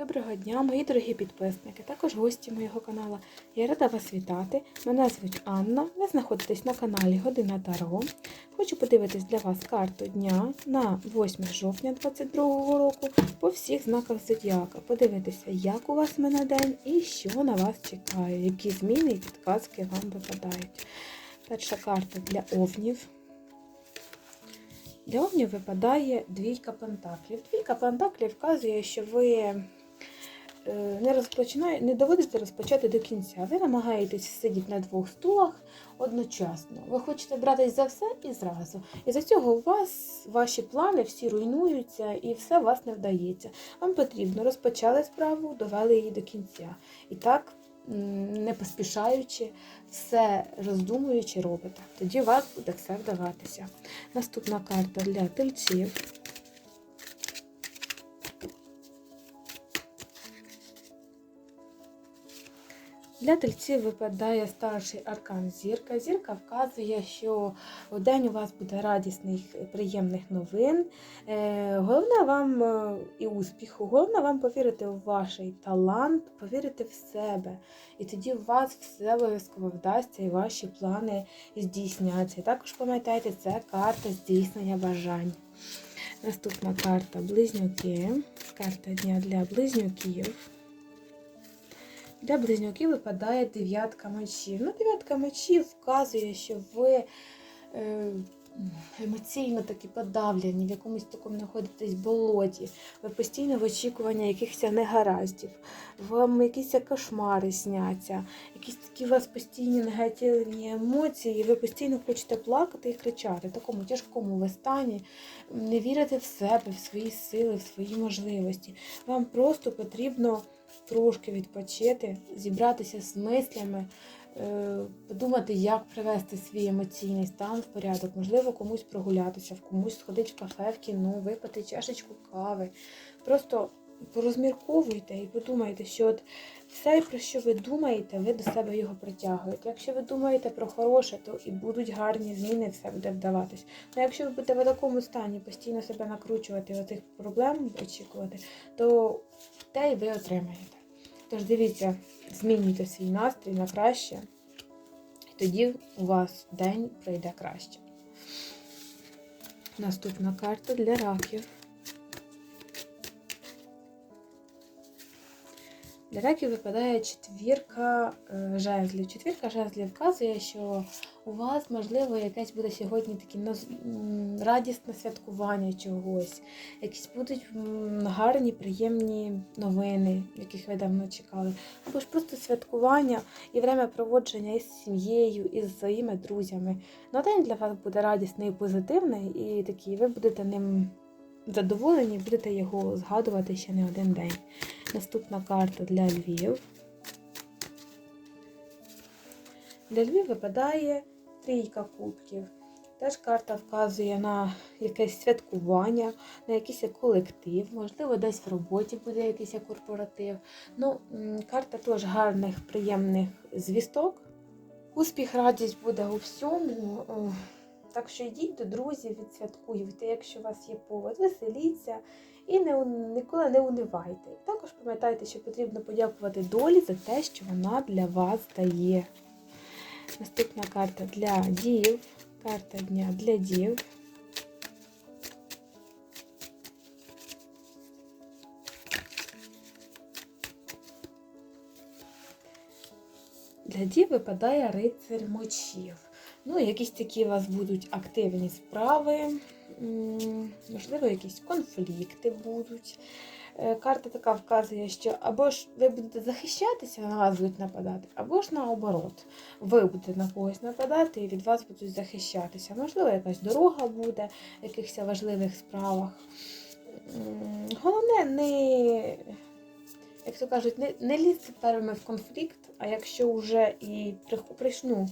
Доброго дня, мої дорогі підписники, також гості моєго каналу. Я рада вас вітати. Мене звуть Анна. Ви знаходитесь на каналі Година Таро. Хочу подивитись для вас карту дня на 8 жовтня 2022 року по всіх знаках зодіака. Подивитися, як у вас мене день і що на вас чекає, які зміни і підказки вам випадають. Перша карта для овнів. Для овнів випадає двійка пентаклів. Двійка пентаклів вказує, що ви не розпочинає, не доводите розпочати до кінця. Ви намагаєтесь сидіти на двох стулах одночасно. Ви хочете братись за все і зразу. І за цього у вас ваші плани всі руйнуються і все у вас не вдається. Вам потрібно розпочали справу, довели її до кінця. І так, не поспішаючи, все роздумуючи робите. Тоді у вас буде все вдаватися. Наступна карта для тельців. Для тельців випадає старший аркан зірка. Зірка вказує, що в день у вас буде радісних, приємних новин. Е, Головне вам е, і успіху, головне вам повірити в ваш талант, повірити в себе. І тоді у вас все обов'язково вдасться і ваші плани здійсняться. І також пам'ятайте, це карта здійснення бажань. Наступна карта близнюки. Карта дня для близнюків. Для близнюків випадає дев'ятка мечів. Ну, дев'ятка мечів вказує, що ви емоційно такі подавлені, в якомусь такому знаходитесь болоті, ви постійно в очікуванні якихось негараздів, вам якісь кошмари сняться, якісь такі у вас постійні негативні емоції, і ви постійно хочете плакати і кричати в такому тяжкому ви стані, не вірите в себе, в свої сили, в свої можливості. Вам просто потрібно трошки відпочити, зібратися з мислями, е, подумати, як привести свій емоційний стан в порядок, можливо, комусь прогулятися, в комусь сходити в кафе, в кіно, випити чашечку кави. Просто порозмірковуйте і подумайте, що от все, про що ви думаєте, ви до себе його притягуєте. Якщо ви думаєте про хороше, то і будуть гарні зміни, все буде вдаватись. Ну якщо ви будете в такому стані постійно себе накручувати, оцих проблем очікувати, то те й ви отримаєте. Тож дивіться, змінюйте свій настрій на краще, і тоді у вас день пройде краще. Наступна карта для раків. Для раків випадає четвірка е, жезлів. Четвірка жезлів вказує, що у вас, можливо, якесь буде сьогодні таке радісне святкування чогось, якісь будуть гарні, приємні новини, яких ви давно чекали. Або ж просто святкування і время проводження із сім'єю, із своїми друзями. На день для вас буде радісний і позитивний, і такий, ви будете ним задоволені, будете його згадувати ще не один день. Наступна карта для Львів. Для Львів випадає трійка кубків. Теж карта вказує на якесь святкування, на якийсь колектив, можливо, десь в роботі буде якийсь корпоратив. Ну, карта теж гарних, приємних звісток. Успіх, радість буде у всьому. Так що йдіть до друзів, відсвяткуйте, якщо у вас є повод, веселіться і не, ніколи не унивайте. Також пам'ятайте, що потрібно подякувати долі за те, що вона для вас дає. Наступна карта для дів. Карта дня для дів. Для дів випадає рицарь мочів. Ну, якісь такі у вас будуть активні справи, можливо, якісь конфлікти будуть. Е, Карта така вказує, що або ж ви будете захищатися, на вас будуть нападати, або ж наоборот. Ви будете на когось нападати і від вас будуть захищатися. Можливо, якась дорога буде в якихось важливих справах. Головне, не, як то кажуть, не, не лізти первими в конфлікт, а якщо вже і прих- приш- ну,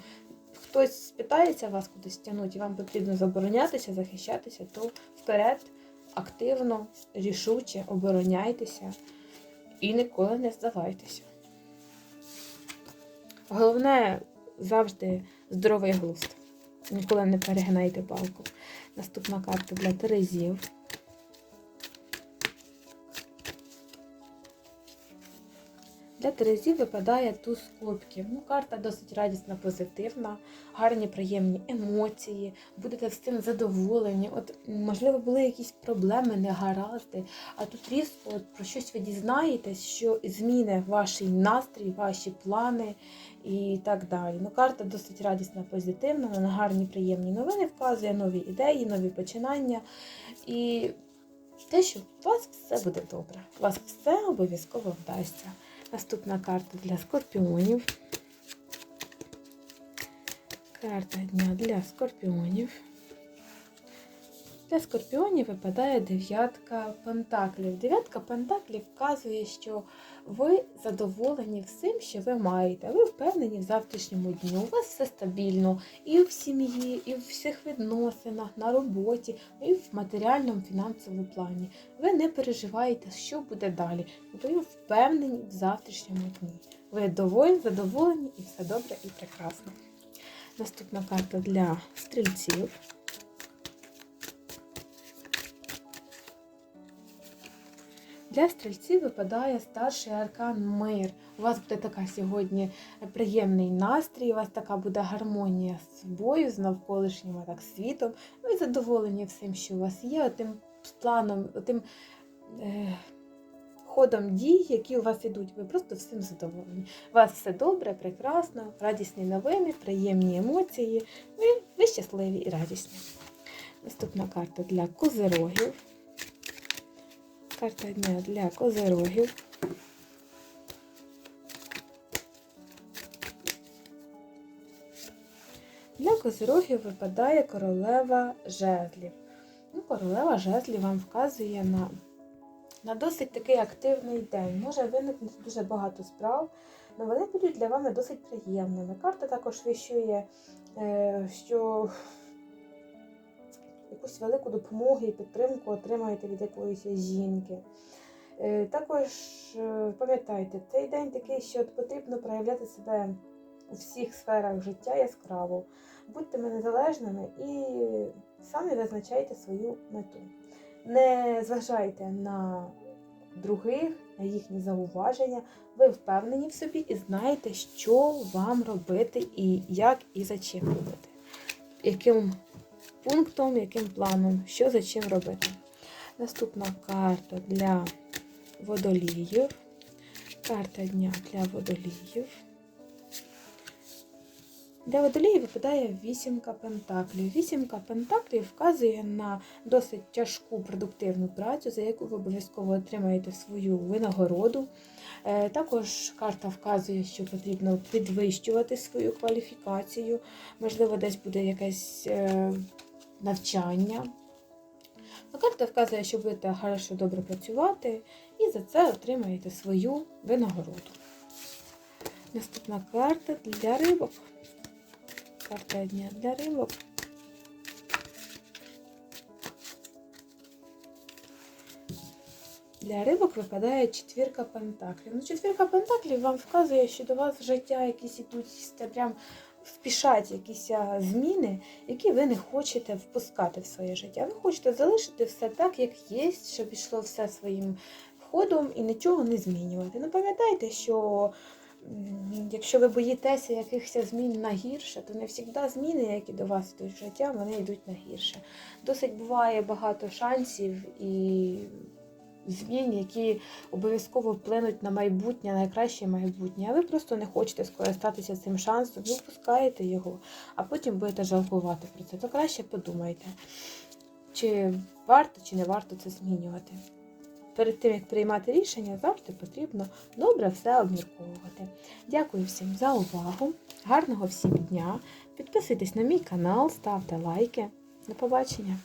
хтось питається вас кудись тягнути, і вам потрібно заборонятися, захищатися, то вперед, активно, рішуче обороняйтеся і ніколи не здавайтеся. Головне завжди здоровий глузд. Ніколи не перегинайте палку. Наступна карта для Терезів. Для Терезі випадає туз кубків. Ну, карта досить радісна, позитивна, гарні, приємні емоції, будете з цим задоволені. От, можливо, були якісь проблеми, негаразди, а тут різко от, про щось ви дізнаєтесь, що зміни ваш настрій, ваші плани і так далі. Ну, карта досить радісна, позитивна, вона на гарні, приємні новини вказує, нові ідеї, нові починання. І те, що у вас все буде добре. У вас все обов'язково вдасться. Наступна карта для скорпіонів. Карта дня для скорпіонів. Для скорпіонів випадає дев'ятка пентаклів. Дев'ятка пентаклів вказує, що ви задоволені всім, що ви маєте. Ви впевнені в завтрашньому дню. У вас все стабільно і в сім'ї, і в всіх відносинах, на роботі, і в матеріальному фінансовому плані. Ви не переживаєте, що буде далі. Ви впевнені в завтрашньому дні. Ви доволі задоволені і все добре і прекрасно. Наступна карта для стрільців. Для стрільців випадає старший аркан мир. У вас буде така сьогодні приємний настрій, у вас така буде гармонія з собою, з навколишнім так, світом. Ви задоволені всім, що у вас є, тим планом, тим е, ходом дій, які у вас ідуть. Ви просто всім задоволені. У вас все добре, прекрасно, радісні новини, приємні емоції. Ви, ви щасливі і радісні. Наступна карта для козирогів. Карта дня для козирогів. Для козирогів випадає королева жезлів. Ну, королева жезлів вам вказує на, на досить такий активний день. Може виникнути дуже багато справ, але вони будуть для вами досить приємними. Карта також вищує, е, що якусь велику допомогу і підтримку отримаєте від якоїсь жінки. Е, Також е, пам'ятайте, цей день такий, що потрібно проявляти себе у всіх сферах життя яскраво. Будьте незалежними і самі визначайте свою мету. Не зважайте на других, на їхні зауваження. Ви впевнені в собі і знаєте, що вам робити, і як і за чим робити. Яким пунктом, яким планом, що за чим робити. Наступна карта для водоліїв. Карта дня для водоліїв. Для водоліїв випадає вісімка пентаклів. Вісімка пентаклів вказує на досить тяжку продуктивну працю, за яку ви обов'язково отримаєте свою винагороду. Е, Також карта вказує, що потрібно підвищувати свою кваліфікацію, можливо, десь буде якесь е, навчання. Карта вказує, що будете хорошо добре працювати і за це отримаєте свою винагороду. Наступна карта для рибок. Карта дня для рибок. Для рибок випадає четвірка пентаклів. Ну, четвірка пентаклів вам вказує, що до вас життя якісь ідуть прям впішать якісь зміни, які ви не хочете впускати в своє життя. Ви хочете залишити все так, як є, щоб йшло все своїм ходом і нічого не змінювати. Ну, пам'ятайте, що якщо ви боїтеся якихось змін на гірше, то не завжди зміни, які до вас йдуть в життя, вони йдуть на гірше. Досить буває багато шансів і змін, які обов'язково вплинуть на майбутнє, на найкраще майбутнє. А ви просто не хочете скористатися цим шансом, ви впускаєте його, а потім будете жалкувати про це. То краще подумайте, чи варто, чи не варто це змінювати. Перед тим, як приймати рішення, завжди потрібно добре все обмірковувати. Дякую всім за увагу. Гарного всім дня! Підписуйтесь на мій канал, ставте лайки. До побачення!